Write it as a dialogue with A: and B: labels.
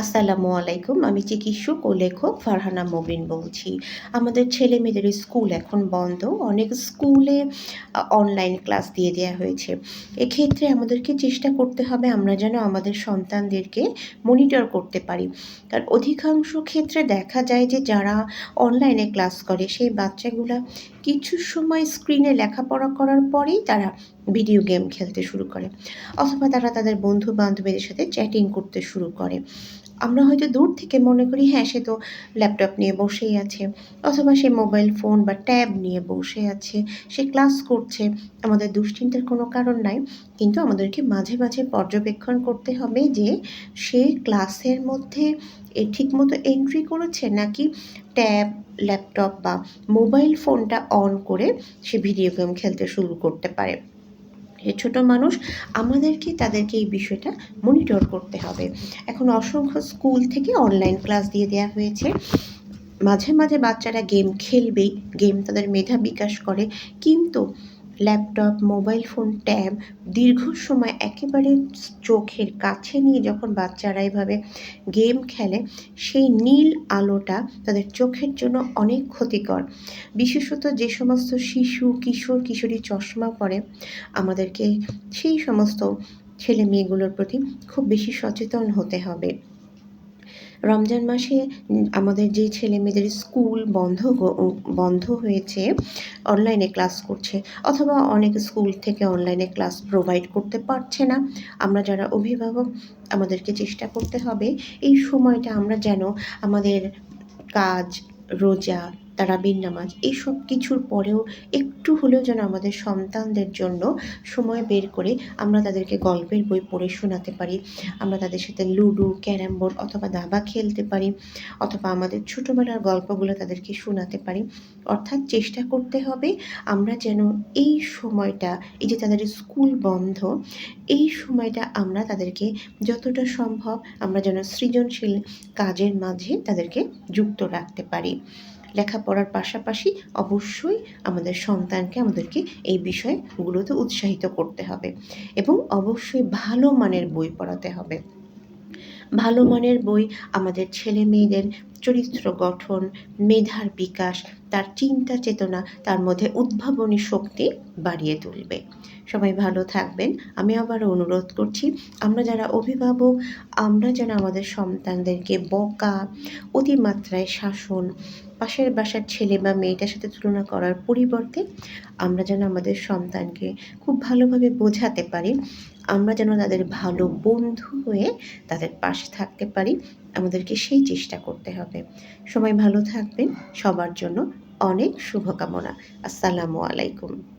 A: আসসালামু আলাইকুম, আমি চিকিৎসক ও লেখক ফারহানা মবিন বলছি। আমাদের ছেলে মেয়েদের স্কুল এখন বন্ধ, অনেক স্কুলে অনলাইন ক্লাস দিয়ে দেওয়া হয়েছে। এক্ষেত্রে আমাদেরকে চেষ্টা করতে হবে আমরা যেন আমাদের সন্তানদেরকে মনিটর করতে পারি। কারণ অধিকাংশ ক্ষেত্রে দেখা যায় যে যারা অনলাইনে ক্লাস করে, সেই বাচ্চাগুলা কিছু সময় স্ক্রিনে লেখাপড়া করার পরেই তারা ভিডিও গেম খেলতে শুরু করে। অথবা তারা তাদের বন্ধু বান্ধবীদের সাথে চ্যাটিং করতে শুরু করে। আমরা হয়তো দূর থেকে মনে করি হ্যাঁ সে তো ল্যাপটপ নিয়ে বসেই আছে। অথবা সে মোবাইল ফোন বা ট্যাব নিয়ে বসে আছে। সে ক্লাস করছে। আমাদের দুশ্চিন্তার কোনো কারণ নাই। কিন্তু আমাদেরকে মাঝে মাঝে পর্যবেক্ষণ করতে হবে যে সে ক্লাসের মধ্যে এ ঠিকমতো এন্ট্রি করেছে নাকি ট্যাব ল্যাপটপ বা মোবাইল ফোনটা অন করে সে ভিডিও গেম খেলতে শুরু করতে পারে। এ ছোটো মানুষ, আমাদেরকে তাদেরকে এই বিষয়টা মনিটর করতে হবে। এখন অসংখ্য স্কুল থেকে অনলাইন ক্লাস দিয়ে দেওয়া হয়েছে। মাঝে মাঝে বাচ্চারা গেম খেলবেই গেম তাদের মেধা বিকাশ করে। কিন্তু ল্যাপটপ মোবাইল ফোন ট্যাব দীর্ঘ সময় একেবারে চোখের কাছে নিয়ে যখন বাচ্চারা এভাবে গেম খেলে, সেই নীল আলোটা তাদের চোখের জন্য অনেক ক্ষতিকর। বিশেষত যে সমস্ত শিশু, কিশোর, কিশোরী চশমা পরে, আমাদেরকে সেই সমস্ত ছেলে মেয়েগুলোর প্রতি খুব বেশি সচেতন হতে হবে। রমজান মাসে আমাদের যে ছেলে মেয়েদের স্কুল বন্ধ বন্ধ হয়েছে অনলাইনে ক্লাস করছে, অথবা অনেক স্কুল থেকে অনলাইনে ক্লাস প্রোভাইড করতে পারছে না, আমরা যারা অভিভাবক, আমাদেরকে চেষ্টা করতে হবে। এই সময়টা আমরা যেন আমাদের কাজ, রোজা তারাবির নামাজ এইসব কিছুর পরেও একটু হলেও যেন আমাদের সন্তানদের জন্য সময় বের করে আমরা তাদেরকে গল্পের বই পড়ে শোনাতে পারি, আমরা তাদের সাথে লুডো, ক্যারাম বোর্ড অথবা দাবা খেলতে পারি, অথবা আমাদের ছোটোবেলার গল্পগুলো তাদেরকে শোনাতে পারি। অর্থাৎ চেষ্টা করতে হবে আমরা যেন এই সময়টা, এই যে তাদের স্কুল বন্ধ, এই সময়টা আমরা তাদেরকে যতটা সম্ভব আমরা যেন সৃজনশীল কাজের মাঝে তাদেরকে যুক্ত রাখতে পারি। লেখাপড়ার পাশাপাশি অবশ্যই আমাদের সন্তানকে আমাদেরকে এই বিষয়গুলোতে উৎসাহিত করতে হবে এবং অবশ্যই ভালো মানের বই পড়াতে হবে। ভালো মানের বই আমাদের ছেলে মেয়েদের চরিত্র গঠন, মেধার বিকাশ, তার চিন্তা চেতনা, তার মধ্যে উদ্ভাবনী শক্তি বাড়িয়ে তুলবে। সবাই ভালো থাকবেন। আমি আবারও অনুরোধ করছি, আমরা যারা অভিভাবক, আমরা যেন আমাদের সন্তানদেরকে বকা, অতিমাত্রায় শাসন পাশের বাসার ছেলে বা মেয়েটার সাথে তুলনা করার পরিবর্তে আমরা যেন আমাদের সন্তানকে খুব ভালোভাবে বোঝাতে পারি, আমরা যেন তাদের ভালো বন্ধু হয়ে তাদের পাশে থাকতে পারি, আমাদেরকে সেই চেষ্টা করতে হবে। সবাই ভালো থাকবেন, সবার জন্য অনেক শুভকামনা। আসসালামু আলাইকুম।